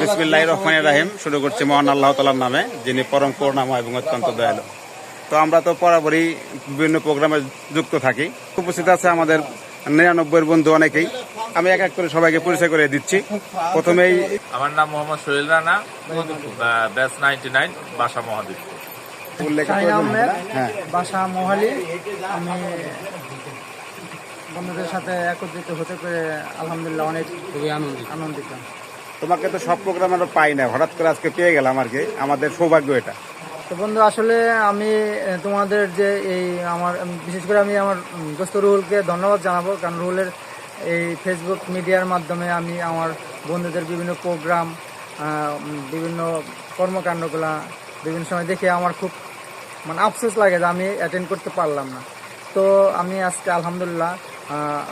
বিসমিল্লাহ রহমান রাহিম। শুরু করছি মহান আল্লাহ তালার নামে যিনি পরম করুণাময় এবং অত্যন্ত দয়ালু। তো আমরা তো বরাবরই বিভিন্ন প্রোগ্রামে যুক্ত থাকি। উপস্থিত আছে আমাদের নিরানব্বই বন্ধু অনেকেই। আমি এক এক করে সবাইকে পরিচয় করে দিচ্ছি। প্রথমেই আমার নাম মোহাম্মদ সোহেল রানা ব্যাস নাইনটি নাইন বাসা মহাদেব উল্লেখ হ্যাঁ। বাসা মোহালি। আমি বন্ধুদের সাথে একত্রিত হতে পেরে আলহামদুলিল্লাহ অনেক খুবই আনন্দিত। আনন্দিত। তোমাকে তো সব প্রোগ্রাম আমরা পাই না। হঠাৎ করে আজকে পেয়ে গেলাম আর কি। আমাদের সৌভাগ্য এটা। তো বন্ধু, আসলে আমি তোমাদের যে এই আমার বিশেষ করে আমি আমার দোস্ত রুহুলকে ধন্যবাদ জানাব। কারণ রুহুলের এই ফেসবুক মিডিয়ার মাধ্যমে আমি আমার বন্ধুদের বিভিন্ন প্রোগ্রাম বিভিন্ন কর্মকাণ্ডগুলা বিভিন্ন সময় দেখে আমার খুব মানে আফসোস লাগে যে আমি অ্যাটেন্ড করতে পারলাম না। তো আমি আজকে, আলহামদুলিল্লাহ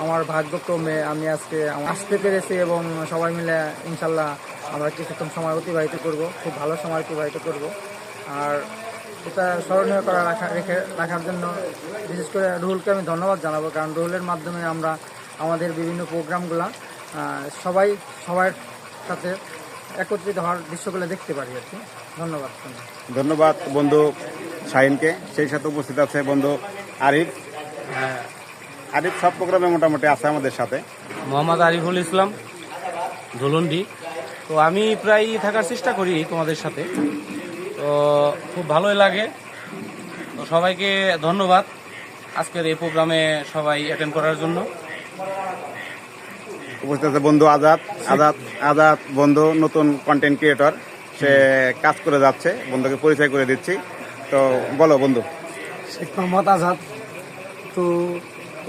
আমার ভাগ্যক্রমে আমি আজকে আসতে পেরেছি এবং সবাই মিলে ইনশাল্লাহ আমরা কিছুক্ষণ সময় অতিবাহিত করব খুব ভালো সময় অতিবাহিত করব। আর এটা স্মরণীয় করা রাখা রেখে রাখার জন্য বিশেষ করে রুহুলকে আমি ধন্যবাদ জানাব কারণ রুহুলের মাধ্যমে আমরা আমাদের বিভিন্ন প্রোগ্রামগুলা সবাই সবার সাথে একত্রিত হওয়ার দৃশ্যগুলো দেখতে পারি আর কি। ধন্যবাদ। ধন্যবাদ বন্ধু শাহিনকে সেই সাথে উপস্থিত আছে বন্ধু আরিফ। হ্যাঁ, আরিফ সব প্রোগ্রামে মোটামুটি আছে আমাদের সাথে। মোহাম্মদ আরিফুল ইসলাম ধুলন্ডি তো আমি প্রায় থাকার চেষ্টা করি তোমাদের সাথে। তো খুব ভালোই লাগে। তো সবাইকে ধন্যবাদ আজকের এই প্রোগ্রামে সবাই অ্যাটেন্ড করার জন্য। উপস্থিত আছে বন্ধু আজাদ। আজাদ আজাদ বন্ধু নতুন কন্টেন্ট ক্রিয়েটর সে কাজ করে যাচ্ছে। বন্ধুকে পরিচয় করে দিচ্ছি। তো বলো বন্ধু। শেখ মোহাম্মদ আজাদ। তো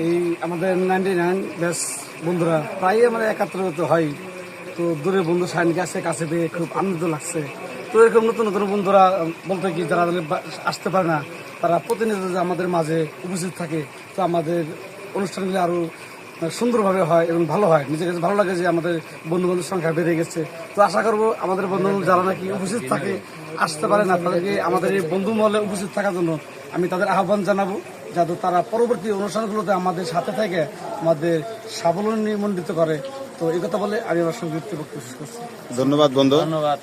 এই আমাদের নাইনটি নাইন ব্যাস বন্ধুরা প্রায় আমাদের একাত্তর হয়। তো দূরের বন্ধু সাইন গেছে কাছে পেয়ে খুব আনন্দ লাগছে। তো এরকম নতুন নতুন বন্ধুরা বলতে কি, যারা আসতে পারে না, তারা প্রতিনিয়ত আমাদের মাঝে উপস্থিত থাকে, তো আমাদের অনুষ্ঠানগুলি আরও সুন্দরভাবে হয় এবং ভালো হয়। নিজের কাছে ভালো লাগে যে আমাদের বন্ধু বান্ধবের সংখ্যা বেড়ে গেছে। তো আশা করব আমাদের বন্ধু যারা নাকি উপস্থিত থাকে, আসতে পারে না তাদেরকে আমাদের এই বন্ধু মহলে উপস্থিত থাকার জন্য আমি তাদের আহ্বান জানাব। যাতে তারা পরবর্তী অনুষ্ঠানগুলোতে আমাদের সাথে থেকে আমাদের স্বাবলম্বিত করে। তো এই কথা বলে আমি আমার সংযুক্ত বক্তব্য শেষ করছি। ধন্যবাদ বন্ধু। ধন্যবাদ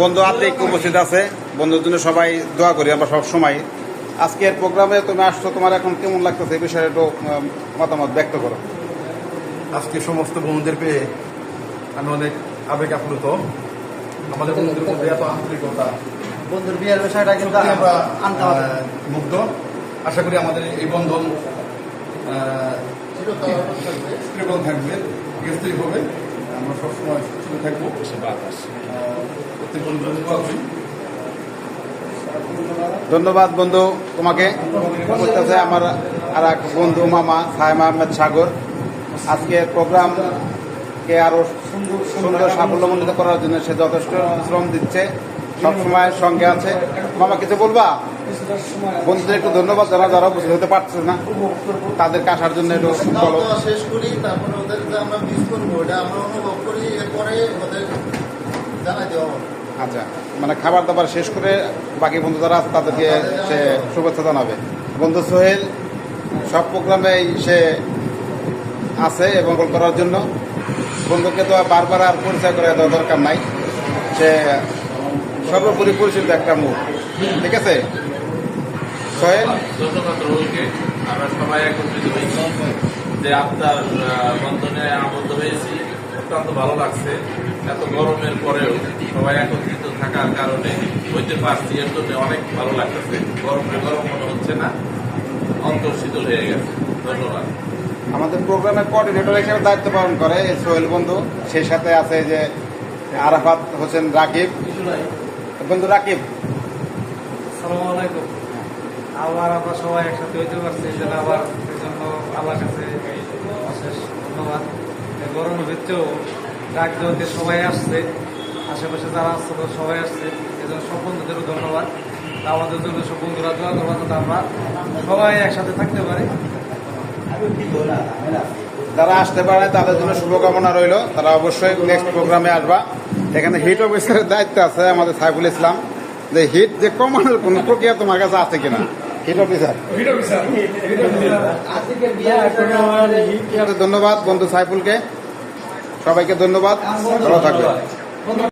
বন্ধু আত্মিক উপস্থিত আছে। বন্ধুর জন্য সবাই দোয়া করি আমরা সব সময়। আজকের প্রোগ্রামে তুমি আসছো তোমার এখন কেমন লাগতেছে এই বিষয়ে একটু মতামত ব্যক্ত করো। আজকে সমস্ত বন্ধুদের পেয়ে আমি অনেক আবেগ আপ্লুত। আমাদের বন্ধুদের মধ্যে এত আন্তরিকতা। বন্ধুর বিয়ের বিষয়টা কিন্তু আমরা মুগ্ধ। আশা করি আমাদের এই বন্ধন থাকবে স্থায়ী হবে। আমরা সবসময় সুস্থ থাকব। প্রত্যেক ধন্যবাদ বন্ধু, তোমাকে আমার আর এক বন্ধু মামা সাহেম আহমেদ সাগর। আজকের প্রোগ্রামকে আরও সুন্দর সাফল্যমণ্ডিত করার জন্য সে যথেষ্ট শ্রম দিচ্ছে, সবসময় সঙ্গে আছে। মামা, কিছু বলবা? বন্ধুদের একটু ধন্যবাদ যারা যারা উপস্থিত হতে পারছে না তাদেরকে আসার জন্য একটু বলো। শেষ করি তারপরে ওদের আমরা মিস করব। এটা আমরা অনুভব করি এরপরে ওদের জানাই দেওয়া আচ্ছা মানে খাবার দাবার শেষ করে বাকি বন্ধু যারা আছে তাদেরকে সে শুভেচ্ছা জানাবে। বন্ধু সোহেল সব প্রোগ্রামেই সে আছে এবং কল করার জন্য। বন্ধুকে তো বারবার আর পরিচয় করে দেওয়া দরকার নাই। সে সর্বোপরি পরিচিত একটা মুখ। ঠিক আছে? সোহেল ধন্যবাদ রুহুলকে আমরা সবাই একত্রিত হয়েছি যে আপনার বন্ধনে আবদ্ধ হয়েছি। অত্যন্ত ভালো লাগছে। এত গরমের পরেও সবাই একত্রিত থাকার কারণে হইতে পারছি এর জন্য অনেক ভালো লাগতেছে। গরমে গরম মনে হচ্ছে না। অন্তর শীতল হয়ে গেছে। ধন্যবাদ। আমাদের প্রোগ্রামের কোঅর্ডিনেটর হিসেবে দায়িত্ব পালন করে সোহেল বন্ধু। সেই সাথে আছে যে আরাফাত হোসেন রাকিব। বন্ধু রাকিব। সালাম আলাইকুম। আবার আমরা সবাই একসাথে হইতে পারছি জন্য আবার এই জন্য আল্লাহর কাছে অশেষ ধন্যবাদ। গরমের ভিতরেও ডাক দেওয়াতে সবাই আসছে, আশেপাশে যারা আসছে তারা সবাই আসছে, এই জন্য সব বন্ধুদেরও ধন্যবাদ। তা আমাদের জন্য সব বন্ধুরা দোয়া করব যাতে আমরা সবাই একসাথে থাকতে পারি। যারা আসতে পারে তাদের জন্য শুভকামনা রইল, তারা অবশ্যই নেক্সট প্রোগ্রামে আসবা। এখানে হিট অফিসারের দায়িত্ব আছে আমাদের সাইফুল ইসলাম। যে হিট যে কমানোর কোন প্রক্রিয়া তোমার কাছে আছে কিনা? হিট অফিসার ধন্যবাদ বন্ধু সাইফুলকে। সবাইকে ধন্যবাদ ভালো থাকবেন।